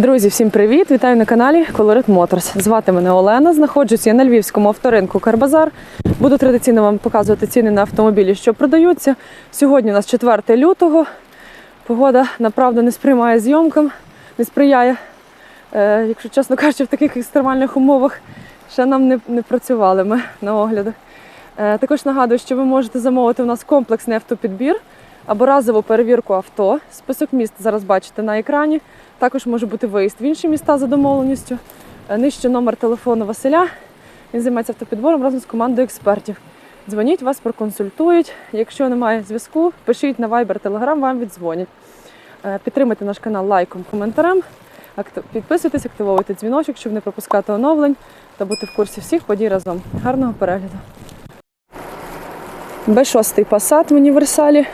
Друзі, всім привіт! Вітаю на каналі Colorit Motors. Звати мене Олена. Знаходжуся я на львівському авторинку Карбазар. Буду традиційно вам показувати ціни на автомобілі, що продаються. Сьогодні у нас 4 лютого. Погода направду не сприймає зйомкам, не сприяє. Е, якщо чесно кажучи, в таких екстремальних умовах ще нам не, не працювали ми на оглядах. Е, також нагадую, що ви можете замовити у нас комплексний автопідбір або разову перевірку авто. Список міст зараз бачите на екрані. Також може бути виїзд в інші міста за домовленістю. Е, Нижче номер телефону Василя. Він займається автопідбором разом з командою експертів. Дзвоніть, вас проконсультують. Якщо немає зв'язку, пишіть на Viber, Telegram, вам віддзвонять. Е, Підтримайте наш канал лайком, коментарем. Підписуйтесь, активовуйте дзвіночок, щоб не пропускати оновлень та бути в курсі всіх подій разом. Гарного перегляду. Б6 Passat в універсалі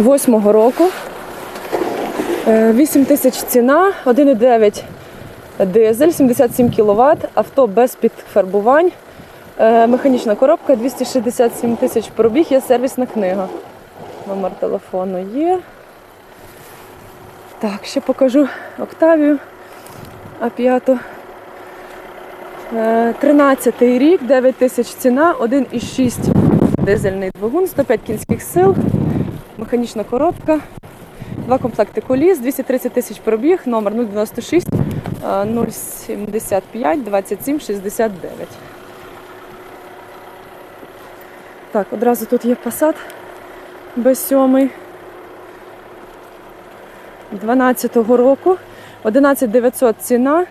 8-го року. Е, 8 тисяч ціна, 1,9 дизель, 77 кВт, авто без підфарбувань, Е, механічна коробка, 267 тисяч пробіг, є сервісна книга. Номер телефону є. Так, ще покажу Октавію А5. 13 рік, 9 тисяч ціна, 1,6 дизельний двигун, 105 кінських сил, механічна коробка. Два комплекти коліс, 230 тисяч пробіг, номер 096 е, 075 27 69. Так, одразу тут є Passat B7 12-го року. 11900 ціна.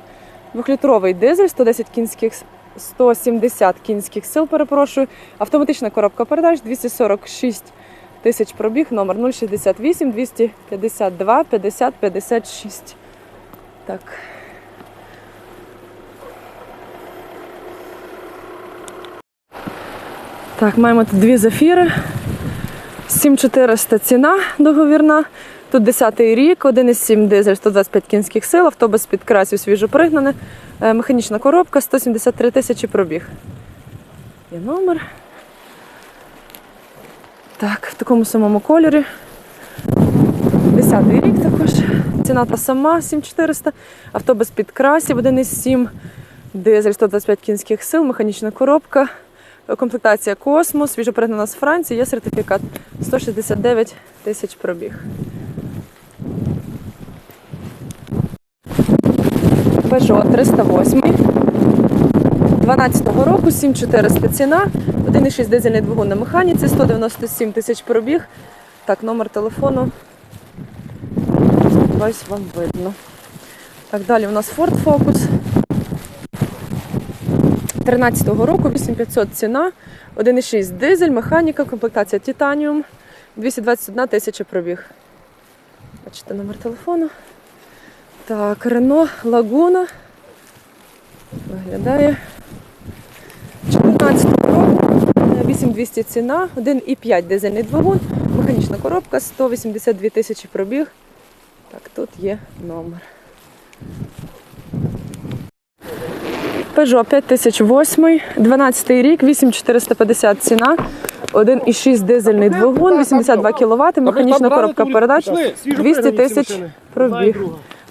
Двохлітровий дизель, 110 кінських, 170 кінських сил, перепрошую. Автоматична коробка передач, 246 тисяч пробіг, номер 068 252 50 56. Так. Так, маємо тут дві зафіри. 7400 ціна договірна. Тут 10-й рік, 1,7 дизель, 125 кінських сил, авто без підкрасів свіжо пригнане, Е, механічна коробка, 173 тисячі пробіг. Є номер. Так, в такому самому кольорі. 10-й рік також. Ціна та сама 7400. Авто без підкрасів, 1,7 дизель, 125 кінських сил, механічна коробка. Комплектація Космос, свіжо пригнана з Франції, є сертифікат 169 тисяч пробіг. Peugeot 308. 12-го року 7400 ціна, 1,6 дизельний двигун на механіці, 197 тисяч пробіг. Так, номер телефону. Ось вам видно. Так, далі у нас Ford Focus. 13-го року 8500 ціна, 1,6 дизель, механіка, комплектація Титаніум, 221 тисяча пробіг. Бачите номер телефону. Так, Рено Лагуна. Виглядає. 14 року, 8200 ціна, 1,5 дизельний двигун, механічна коробка, 182 тисячі пробіг. Так, тут є номер. Peugeot 5008, 12 рік, 8450 ціна, 1,6 дизельний двигун, 82 кВт, механічна коробка передач, 200 тисяч пробіг.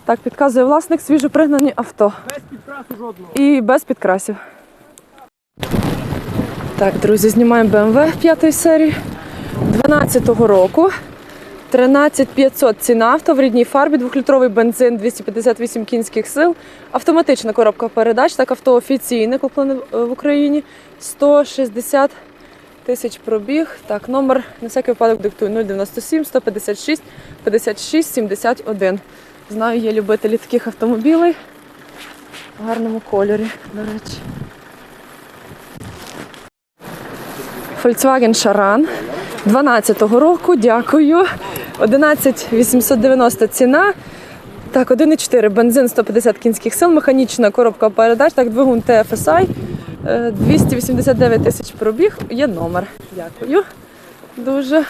Так, підказує власник, свіжо пригнані авто. Без підкрасу жодного. І без підкрасів. Так, друзі, знімаємо BMW 5 серії 12-го року. 13500 ціна авто в рідній фарбі, 2-літровий бензин, 258 кінських сил, автоматична коробка передач, так авто офіційне, куплене е, в Україні, 160 тисяч пробіг. Так, номер на всякий випадок диктую 097 156 56 71. Знаю, є любителі таких автомобілей в гарному кольорі, до речі. Volkswagen Charan 12-го року, дякую. 11890 ціна. Так, 1,4 бензин 150 кінських сил, механічна коробка передач, так, двигун TFSI. е, 289 тисяч пробіг. Є номер. Дякую. Дуже.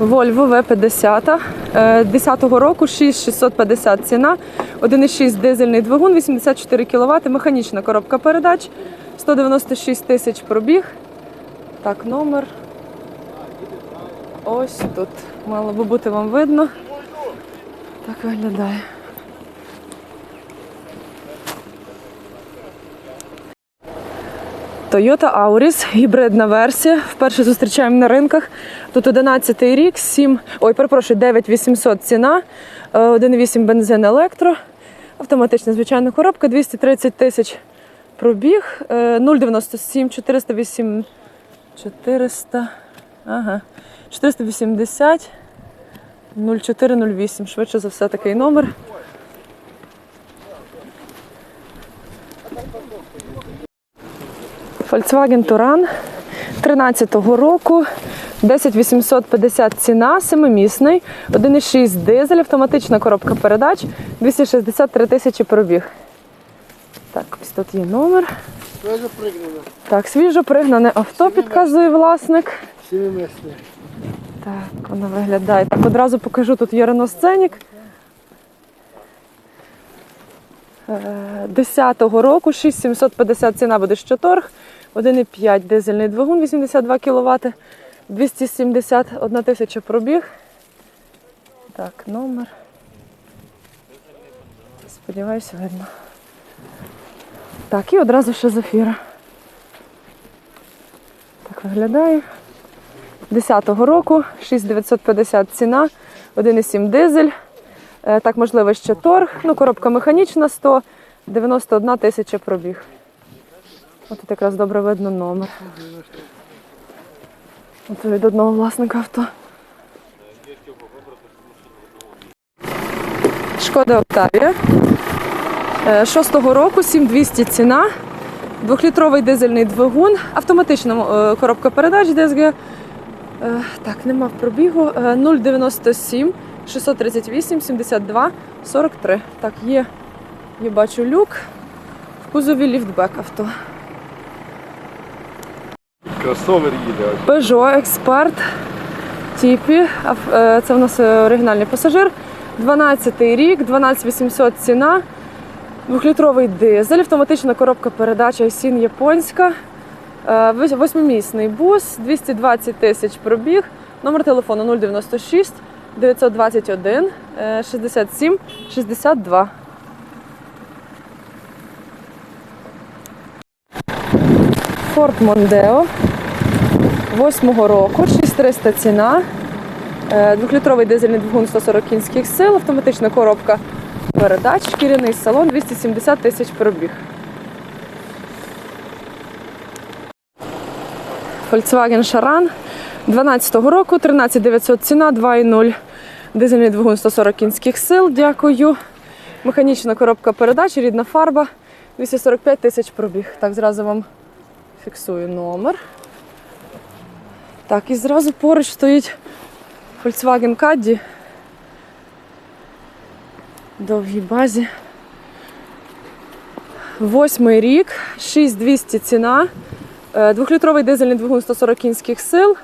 Volvo V50 е, 10-го року 6650 ціна, 1,6 дизельний двигун, 84 кВт, механічна коробка передач, 196 тисяч пробіг. Так, номер ось тут. Мало би бути вам видно. Так виглядає. Toyota Auris, гібридна версія. Вперше зустрічаємо на ринках. Тут 11 рік, 7, ой, перепрошую, 9800 ціна, е, 1,8 бензин електро, автоматична звичайна коробка, 230 тисяч пробіг, е, 0,97, 408, 400, ага, 480, 0408, швидше за все такий номер. Volkswagen Touran 13-го року. 10850 ціна, семимісний, 1,6 дизель, автоматична коробка передач, 263 тисячі пробіг. Так, ось тут є номер. Свежо пригнано. Так, свіжо пригнане авто, підказує власник. Сімимісне. Так, воно виглядає. Так, одразу покажу, тут є Renault Scenic. Е, 10-го року, 6750 ціна буде ще торг, 1,5 дизельний двигун, 82 кВт, 271 тисяча пробіг. Так, номер. Сподіваюся, видно. Так, і одразу ще зафіра. Так виглядає. 10-го року, 6950 ціна, 1,7 дизель. Е, Так, можливо, ще торг. Ну, коробка механічна 191 тисяча пробіг. От тут якраз добре видно номер. От від одного власника авто. Шкода Октавія. Е, 6-го року 7200 ціна. Двохлітровий дизельний двигун, автоматична е, коробка передач. Е, Так, нема пробігу. Е, 097 638 72 43. Так, є, я бачу люк. В кузові ліфтбек авто. Кросовер їде. Peugeot Expert Тіпі. Е, Це в нас е, оригінальний пасажир. 12 рік, 12800 ціна. Двохлітровий дизель, автоматична коробка передач Айсін японська. Е, Восьмимісний бус, 220 тисяч пробіг. Номер телефону 096 921 е, 67 62. Ford Mondeo. Восьмого року, 6300 ціна. Е, Двохлітровий дизельний двигун 140 кінських сил, автоматична коробка передач, шкіряний салон, 270 тисяч пробіг. Volkswagen Charan 12-го року, 13900 ціна, 2,0. Дизельний двигун 140 кінських сил, дякую. Механічна коробка передач, рідна фарба, 245 тисяч пробіг. Так, зразу вам фіксую номер. Так, і зразу поруч стоїть Volkswagen Caddy. Довгій базі. Восьмий рік, 6200 ціна. Е, Двохлітровий дизельний двигун 140 кінських сил.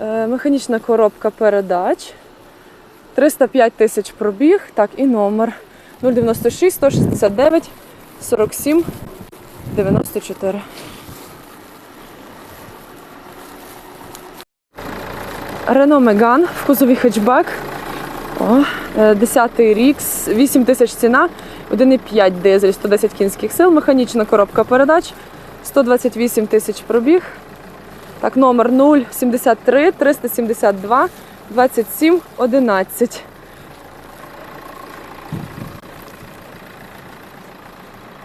Е, Механічна коробка передач. 305 тисяч пробіг. Так, і номер 096 169 47 94. Renault Megane в кузові хетчбек. О, е, 10 рік, 8 тисяч ціна, 1,5 дизель, 110 кінських сил, механічна коробка передач, 128 тисяч пробіг. Так, номер 073 372 27 11.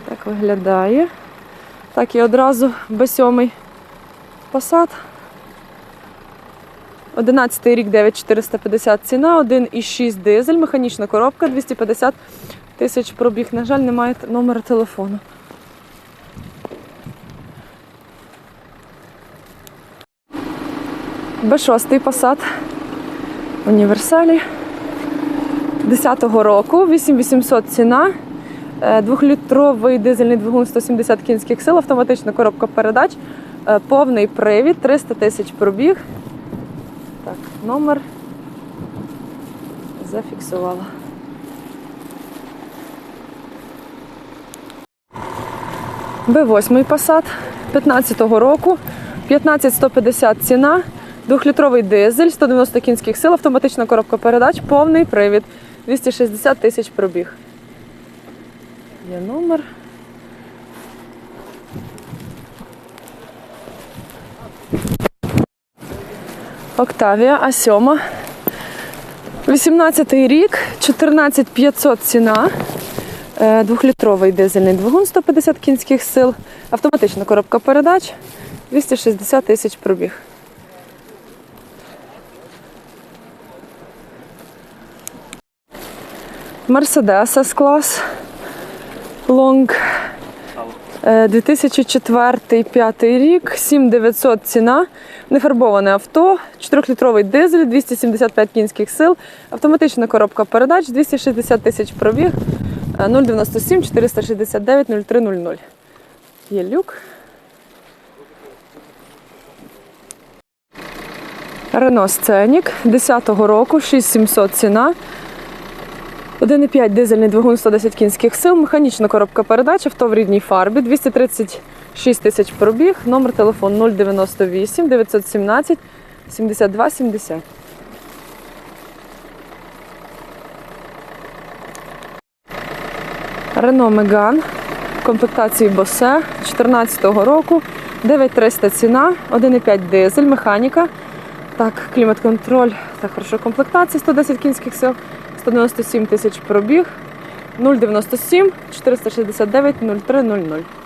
Так виглядає. Так, і одразу B7 Passat. 11 рік 9450 ціна, 1,6 дизель, механічна коробка, 250 тисяч пробіг. На жаль, немає номера телефону. Б6 Passat універсалі. 10-го року, 8800 ціна, Е, двохлітровий дизельний двигун 170 кінських сил, автоматична коробка передач, е, повний привід, 300 тисяч пробіг. Так, номер зафіксувала. Б8 Passat 15-го року, 15150 ціна, Двохлітровий дизель, 190 кінських сил, автоматична коробка передач, повний привід, 260 тисяч пробіг. Є номер. Октавія А7. 18 рік, 14500 ціна. Е, Двохлітровий дизельний двигун 150 кінських сил, автоматична коробка передач, 260 тисяч пробіг. С-клас. Лонг. Е, 2004-2005 рік, 7900 ціна, нефарбоване авто, 4-літровий дизель, 275 кінських сил, автоматична коробка передач, 260 тисяч пробіг, е, 097 469 0300. Є люк. Рено Сценік 10-го року, 6700 ціна. 1,5 дизельний двигун 110 кінських сил, механічна коробка передач, авто в рідній фарбі, 236 тисяч пробіг, номер телефону 098 917 72 70. Рено Меган комплектації Босе 14-го року, 9300 ціна, 1,5 дизель, механіка. Так, клімат-контроль та хороша комплектація, 110 кінських сил, 197 тисяч пробіг, 097 469 0300.